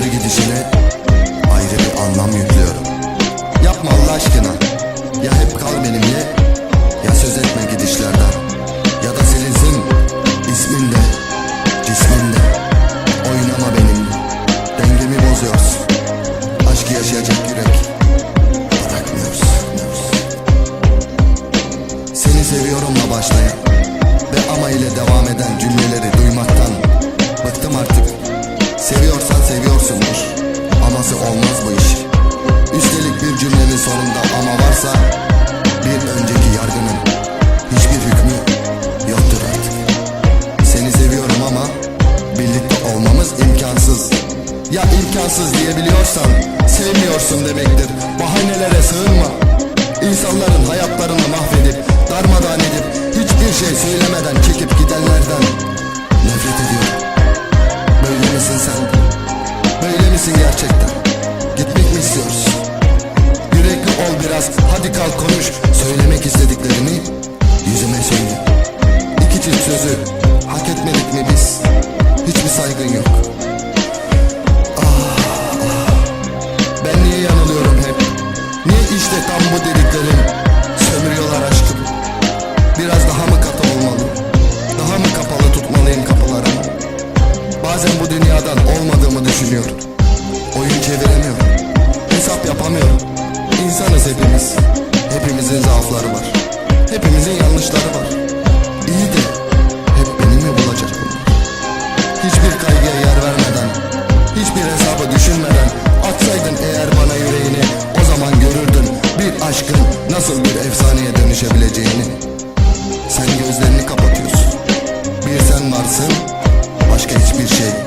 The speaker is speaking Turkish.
her gidişine ayrı bir anlam yüklüyorum. Yapma Allah aşkına. Ya hep kal benimle Ya söz etme gidişlerden. Ya da silinsin isminle Cisminle Oynama benimle Dengemi bozuyorsun. Aşkı yaşayacak yürek Bırakmıyoruz Seni seviyorumla başlayan Ve ama ile devam eden cümleleri duymaktan Bıktım artık. Seviyorsan seviyorsundur. Aması olmaz bu iş. Üstelik bir cümlenin sonunda ama varsa bir önceki yargının hiçbir hükmü yoktur artık. Seni seviyorum ama birlikte olmamız imkansız. Ya imkansız diyebiliyorsan sevmiyorsun demektir. Bahanelere sığınma. İnsanların hayatlarını mahvedip darmadağın edip hiçbir şey söylemeden çekip gidenlerden işte tam bu dediklerim Sömürüyorlar aşkım. Biraz daha mı katı olmalı? Daha mı kapalı tutmalıyım kapıları? Bazen bu dünyadan olmadığımı düşünüyorum. Oyun çeviremiyorum. Hesap yapamıyorum. İnsanız hepimiz. Hepimizin zaafları var. Hepimizin yanlışları var. İyi de Hep beni mi bulacak bunlar? Hiçbir kaygıya sen varsın. Başka hiçbir şey